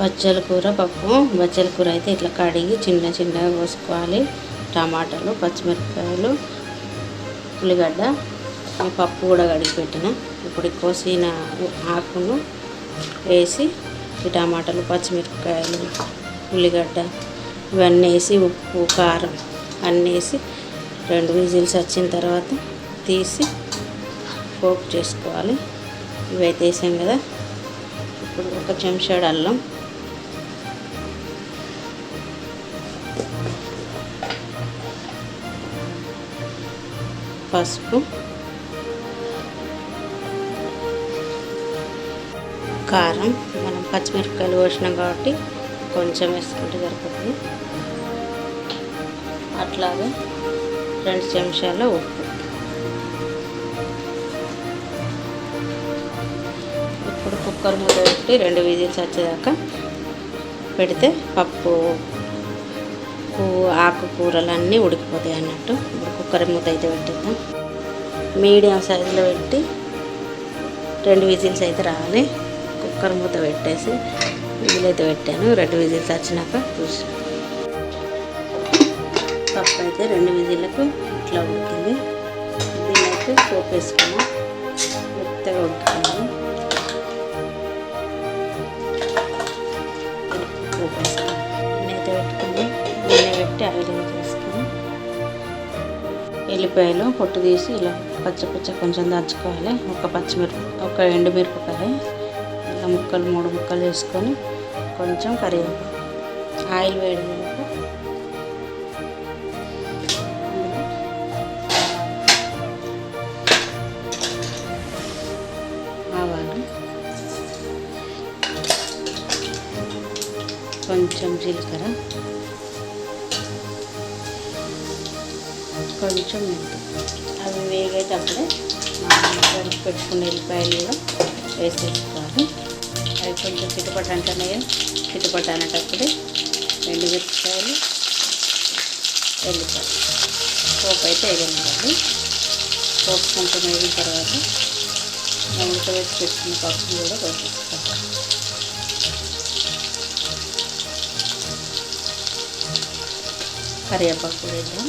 బచ్చల కూర పప్పు. బచ్చల కూర అయితే ఇట్లా కడిగి చిన్న చిన్నగా కోసుకోవాలి. టమాటాలు పచ్చిమిరపకాయలు ఉల్లిగడ్డ ఈ పప్పు కూడా కడిగి పెట్టిన. ఇప్పుడు కోసిన ఆకును వేసి ఈ టమాటాలు పచ్చిమిరపకాయలు ఉల్లిగడ్డ ఇవన్నీ వేసి ఉప్పు కారం అన్నీ వేసి రెండు విజిల్స్ వచ్చిన తర్వాత తీసి పోపు చేసుకోవాలి. ఇవైతే వేసాం కదా. ఇప్పుడు ఒక చెంచాడు అల్లం పసుపు కారం మనం పచ్చిమిరపకాయలు కోసినాం కాబట్టి కొంచెం వేసుకుంటే సరిపోతుంది. అట్లాగే రెండు చెంచాల ఉప్పు. ఇప్పుడు కుక్కర్ మూత పెట్టి రెండు విజిల్స్ వచ్చేదాకా పెడితే పప్పు పువ్వు ఆకుకూరలు అన్నీ ఉడికిపోతాయి అన్నట్టు. ఇప్పుడు కుక్కర్ మూత అయితే పెట్టిద్దాం మీడియం సైజులో పెట్టి రెండు విజిల్స్ అయితే రావాలి. కుక్కర్ మూత పెట్టేసి విజిల్ అయితే పెట్టాను. రెండు విజిల్స్ వచ్చినాక చూసి పప్పు అయితే రెండు విజిల్లకు ఇట్లా ఉడికింది. దీన్ని అయితే పోపు వేసుకున్నాం. మెత్తగా ఉడుకున్నాము పోపు వేసుకున్నాం. పెట్టుకుని నూనె చేసుకుని ఎల్లిపాయలు పొట్టు తీసి ఇలా పచ్చ పచ్చ కొంచెం దంచుకోవాలి. ఒక పచ్చిమిరప ఒక ఎండుమిరపకాయ ఇలా ముక్కలు మూడు ముక్కలు వేసుకొని కొంచెం కరివేపాకు ఆయిల్ వేడి ఆవాలు. కొంచెం జీలకర్ర. కొంచెం మెంతి అవి వేగేటప్పుడే మనం పెట్టుకున్న ఎల్లిపాయలు కూడా వేసేసుకోవాలి. అవి కొంచెం చిటపట అంటేనే చిటపట అనేటప్పుడే రెండు మిరపకాయలు ఎల్లిపాయలు పోపు అయితే వేయనివ్వాలి పోపు కొంచెం వేగిన తర్వాత మనం ఉడకవేసి పెట్టుకున్న పప్పు కూడా వేసేసుకోవాలి కరివేపాకు వేద్దాం.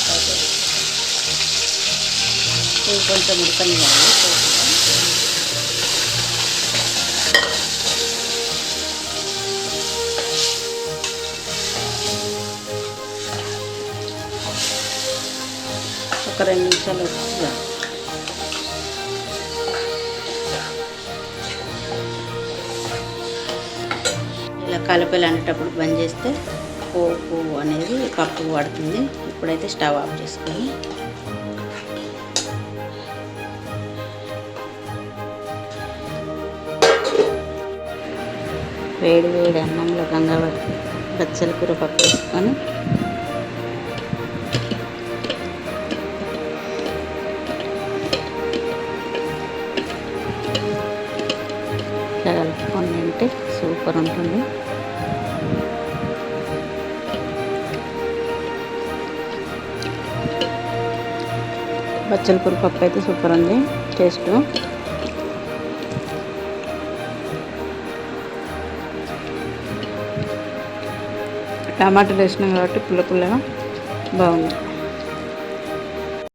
వేద్దాం కొంచెం ఉడకనివ్వాలి ఒక రెండు నిమిషాలు వచ్చిందా ఇలా కలపలు అనేటప్పుడు బంద్ చేస్తే పోపు అనేది పప్పు పడుతుంది. ఇప్పుడైతే స్టవ్ ఆఫ్ చేసుకొని వేడి వేడి అన్నంలో గంగా బచ్చల కూర పప్పు వేసుకొని కలుపుకొని తింటే సూపర్ ఉంటుంది. బచ్చల కూర పప్పు అయితే సూపర్ ఉంది. టేస్ట్. టమాటాలు వేసినాం కాబట్టి పుల్ల పుల్లగా బాగుంది.